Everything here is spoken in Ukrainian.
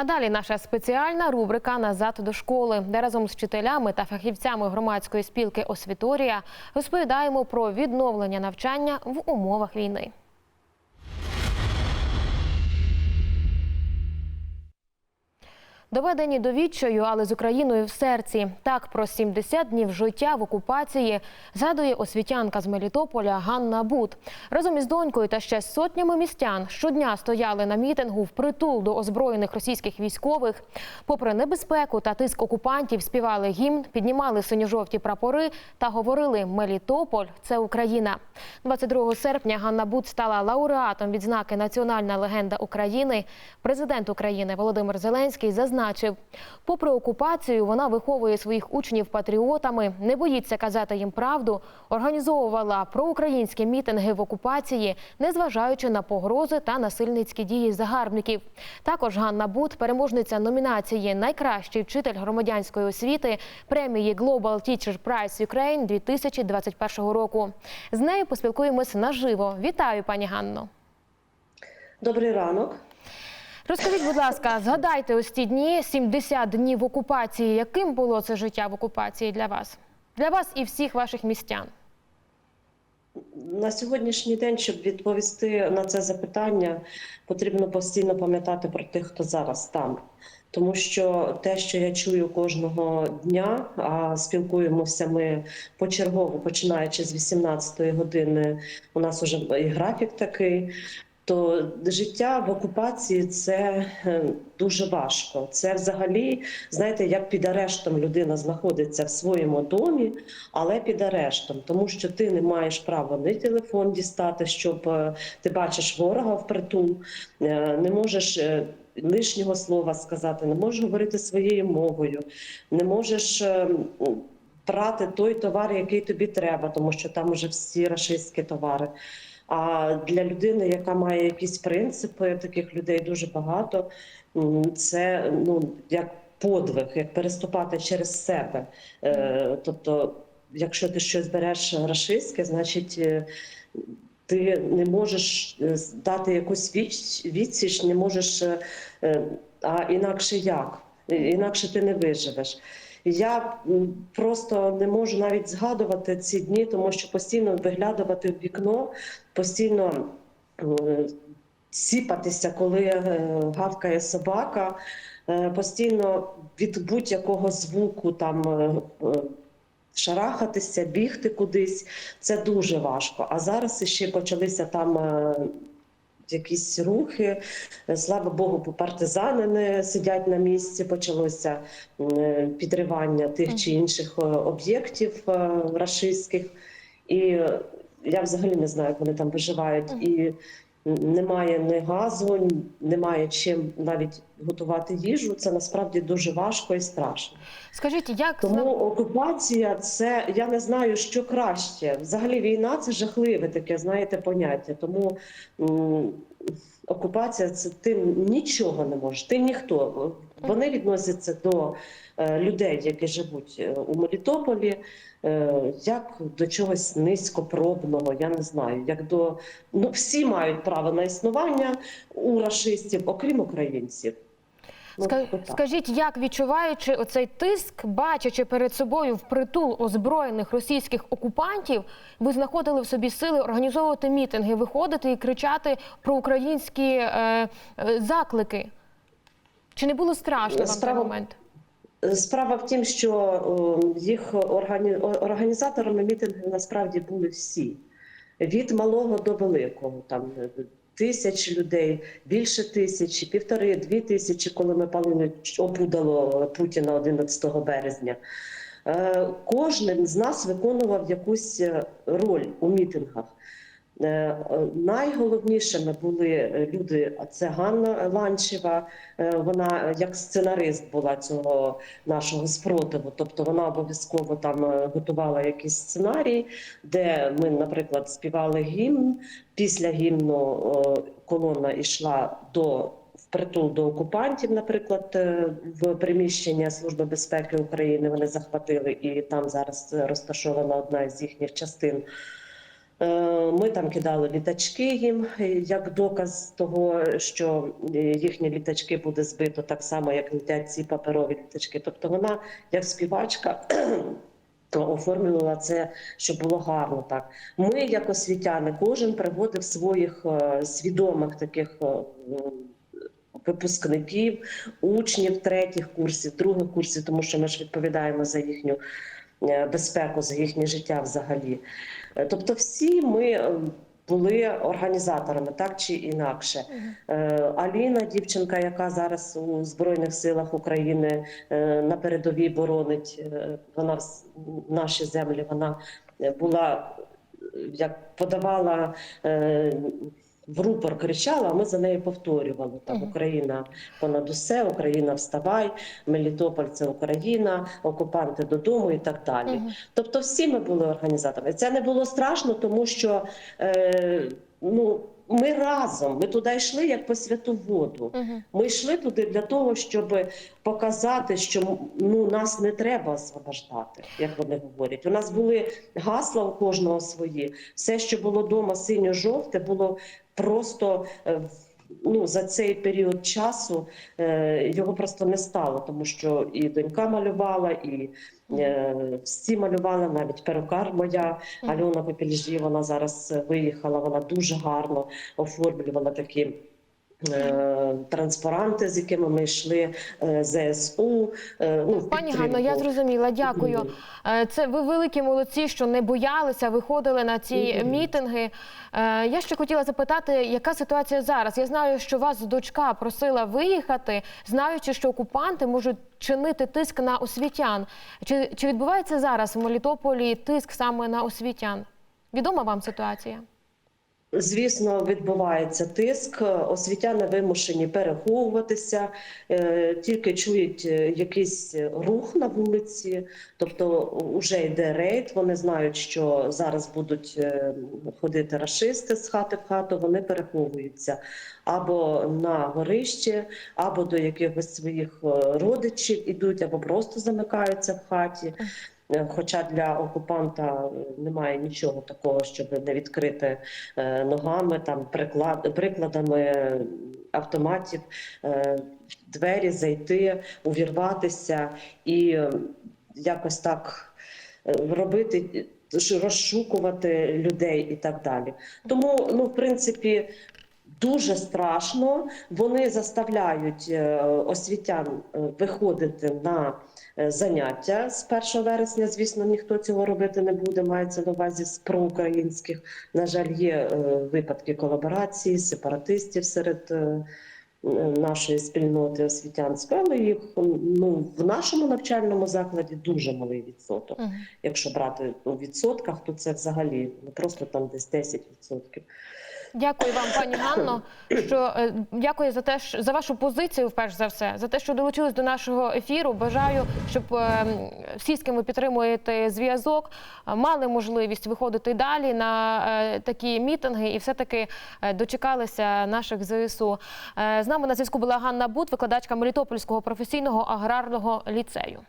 А далі наша спеціальна рубрика Назад до школи, де разом з вчителями та фахівцями громадської спілки Освіторія розповідаємо про відновлення навчання в умовах війни. Доведені до відчаю, але з Україною в серці. Так про 70 днів життя в окупації згадує освітянка з Мелітополя Ганна Бут. Разом із донькою та ще сотнями містян щодня стояли на мітингу в притул до озброєних російських військових. Попри небезпеку та тиск окупантів, співали гімн, піднімали синьо-жовті прапори та говорили Мелітополь це Україна. 22 серпня Ганна Бут стала лауреатом відзнаки Національна легенда України. Президент України Володимир Зеленський зазначив, попри окупацію, вона виховує своїх учнів патріотами, не боїться казати їм правду, організовувала проукраїнські мітинги в окупації, незважаючи на погрози та насильницькі дії загарбників. Також Ганна Бут, переможниця номінації Найкращий вчитель громадянської освіти премії Global Teacher Prize Ukraine 2021 року. З нею поспілкуємося наживо. Вітаю, пані Ганно. Добрий ранок. Розкажіть, будь ласка, згадайте ось ті дні, 70 днів окупації. Яким було це життя в окупації для вас? Для вас і всіх ваших містян? На сьогоднішній день, щоб відповісти на це запитання, потрібно постійно пам'ятати про тих, хто зараз там. Тому що те, що я чую кожного дня, а спілкуємося ми почергово, починаючи з 18-ї години, у нас вже і графік такий. То життя в окупації це е, дуже важко. Це взагалі, знаєте, як під арештом людина знаходиться в своєму домі, але під арештом, тому що ти не маєш права ні телефон дістати, щоб е, ти бачиш ворога впритул, е, не можеш. Лишнього слова сказати, не можеш говорити своєю мовою, не можеш брати той товар, який тобі треба, тому що там вже всі рашистські товари. А для людини, яка має якісь принципи, таких людей дуже багато. Це ну як подвиг, як переступати через себе. Е, Тобто, якщо ти щось береш рашистське, значить. е, Ти не можеш е, дати якусь відсіч, не можеш, а інакше як? Інакше ти не виживеш. Я просто не можу навіть згадувати ці дні, тому що постійно виглядувати в вікно, постійно сіпатися, коли е, гавкає собака, е, постійно від будь-якого звуку там. е, Шарахатися, бігти кудись це дуже важко. А зараз ще почалися там якісь рухи. Е, Слава Богу, бо партизани не сидять на місці. Почалося е, підривання тих чи інших е, об'єктів рашистських. І я взагалі не знаю, як вони там виживають. І немає ні газу, немає чим навіть готувати їжу. Це насправді дуже важко і страшно. Скажіть, як Тому окупація це я не знаю, що краще. Взагалі війна це жахливе таке, знаєте, поняття. Тому окупація це ти нічого не можеш, ти ніхто. Вони відносяться до е, людей, які живуть е, у Мелітополі, е, як до чогось низькопробного, я не знаю, як до ну всі мають право на існування у рашистів, окрім українців. Ну. Скажіть, як відчуваючи оцей тиск, бачачи перед собою впритул озброєних російських окупантів, ви знаходили в собі сили організовувати мітинги, виходити і кричати про українські е, е, заклики? Чи не було страшно вам в цей Справа- момент? Справа в тім, що їх органі... організаторами мітингів насправді були всі від малого до великого. Там е, тисяч людей, більше тисячі, півтори, дві тисячі, коли ми палили опудало Путіна 11 березня. Е, Кожен з нас виконував якусь е, роль у мітингах. Е, Найголовнішими були е, люди. Це Ганна Ланчева. Е, Вона як сценарист була цього нашого спротиву. Тобто вона обов'язково там готувала якийсь сценарій, де ми, наприклад, співали гімн. Після гімну колона йшла до впритул до окупантів, наприклад, в приміщення Служби безпеки України вони захватили, і там зараз розташована одна з їхніх частин. Е, Ми там кидали літачки їм е, як доказ того, що е, їхні літачки буде збито так само, як летять ці паперові літачки. Тобто вона, як співачка, оформлювала це, щоб було гарно. Так ми, як освітяни, кожен приводив своїх свідомих таких. Випускників, учнів третіх курсів, других курсів, тому що ми ж відповідаємо за їхню безпеку, за їхнє життя взагалі. Е, Тобто, всі ми е, були організаторами, так чи інакше. Е, Аліна, дівчинка, яка зараз у Збройних силах України е, на передовій боронить, е, вона в наші землі, вона е, була е, як подавала. В рупор кричала, а ми за нею повторювали там Україна понад усе, Україна вставай, Мелітополь це Україна, окупанти додому і так далі. Мгм. Тобто, всі ми були організаторами. Це не було страшно, тому що е, ну, ми разом, ми туди йшли як по святу воду. Мгм. Ми йшли туди для того, щоб показати, що ну нас не треба освобождати, як вони говорять. У нас були гасла у кожного свої. Все, що було вдома синьо-жовте, було просто. е, Ну, за цей період часу е, його просто не стало, тому що і донька малювала, і е, всі малювали, навіть перукар моя Альона Попільжі, вона зараз виїхала, вона дуже гарно оформлювала такі. Е, Транспаранти, з якими ми йшли, е, ЗСУ. е, Ну, Пані Ганно, я зрозуміла. Дякую. Це ви великі молодці, що не боялися, виходили на ці мітинги. Я ще хотіла запитати, яка ситуація зараз? Я знаю, що вас дочка просила виїхати, знаючи, що окупанти можуть чинити тиск на освітян. Чи, чи відбувається зараз в Мелітополі тиск саме на освітян? Відома вам ситуація? Звісно, відбувається тиск. Освітяни вимушені переховуватися, е, тільки чують е, якийсь рух на вулиці, тобто вже йде рейд. Вони знають, що зараз будуть е, ходити рашисти з хати в хату. Вони переховуються або на горище, або до якихось своїх родичів ідуть, або просто замикаються в хаті. Е, Хоча для окупанта е, немає нічого такого, щоб не відкрити е, ногами, там приклад, прикладами автоматів двері зайти, увірватися і якось так робити, розшукувати людей і так далі. Тому, ну, в принципі. Дуже страшно. Вони заставляють е, освітян е, виходити на е, заняття з 1 вересня. Звісно, ніхто цього робити не буде. Мається на увазі з проукраїнських. На жаль, є випадки колаборації, сепаратистів серед нашої спільноти освітянської, але їх ну в нашому навчальному закладі дуже малий відсоток. Якщо брати у відсотках, то це взагалі ну, просто там десь 10%. Дякую вам, пані Ганно. Що е, дякую за те, що за вашу позицію, вперше за все, за те, що долучились до нашого ефіру. Бажаю, щоб е, всі, з ким ви підтримуєте зв'язок, е, мали можливість виходити далі на такі мітинги і все-таки е, дочекалися наших ЗСУ. З нами на зв'язку була Ганна Бут, викладачка Мелітопольського професійного аграрного ліцею.